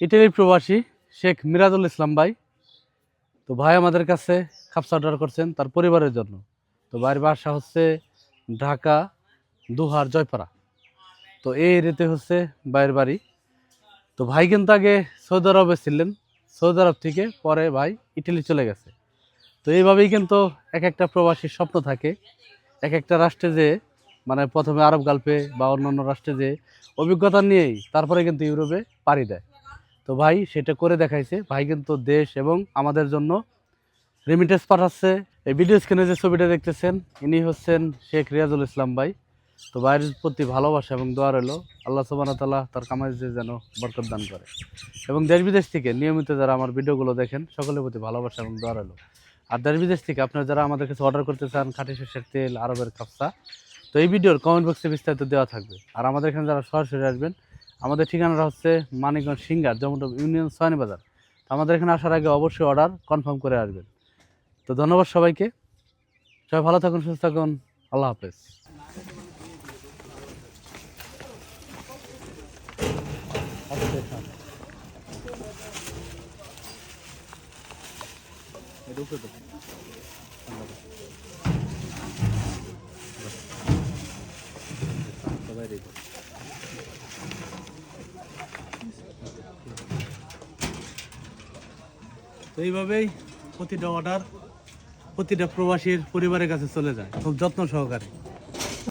ইটালির প্রবাসী শেখ মিরাজুল ইসলাম ভাই। তো ভাই আমাদের কাছে খাপসা অর্ডার করছেন তার পরিবারের জন্য। তো ভাইয়ের বাসা হচ্ছে ঢাকা, দুহার, জয়পাড়া। তো এই এরিয়াতে হচ্ছে ভাইয়ের বাড়ি। তো ভাই কিন্তু আগে সৌদি আরবে ছিলেন। সৌদি আরব থেকে পরে ভাই ইটালি চলে গেছে। তো এইভাবেই কিন্তু এক একটা প্রবাসীর স্বপ্ন থাকে। এক একটা রাষ্ট্রে যে মানে প্রথমে আরব গাল্পে বা অন্যান্য রাষ্ট্রে যে অভিজ্ঞতা নিয়েই তারপরে কিন্তু ইউরোপে পাড়ি দেয়। তো ভাই সেটা করে দেখাইছে। ভাই কিন্তু দেশ এবং আমাদের জন্য রেমিটেন্স পাঠাচ্ছে। এই ভিডিও স্ক্রিনে যে ছবিটা দেখতেছেন, ইনি হচ্ছেন শেখ রিয়াজুল ইসলাম ভাই। তো ভাইয়ের প্রতি ভালোবাসা এবং দোয়া রইল। আল্লাহ সুবান তাল্লাহ তার কামাইজে যেন বরকত দান করে। এবং দেশ বিদেশ থেকে নিয়মিত যারা আমার ভিডিওগুলো দেখেন, সকলের প্রতি ভালোবাসা এবং দোয়া রইল। আর দেশ বিদেশ থেকে আপনারা যারা আমাদের কাছে অর্ডার করতে চান, খাঁটি শস্যের তেল, আরবের খাপসা তো এই ভিডিওর কমেন্ট বক্সে বিস্তারিত দেওয়া থাকবে। আর আমাদের এখানে যারা সরাসরি আসবেন আমাদের ঠিকানাটা হচ্ছে মানিকগঞ্জ সিঙ্গার যেমন ইউনিয়ন সয়নি বাজার। আমাদের এখানে আসার আগে অবশ্যই অর্ডার কনফার্ম করে আসবেন। তো ধন্যবাদ সবাইকে। সবাই ভালো থাকুন, সুস্থ থাকুন। আল্লাহ হাফেজ। তো এইভাবেই প্রতিটা অর্ডার প্রতিটা প্রবাসীর পরিবারের কাছে চলে যায়। খুব যত্ন সহকারে।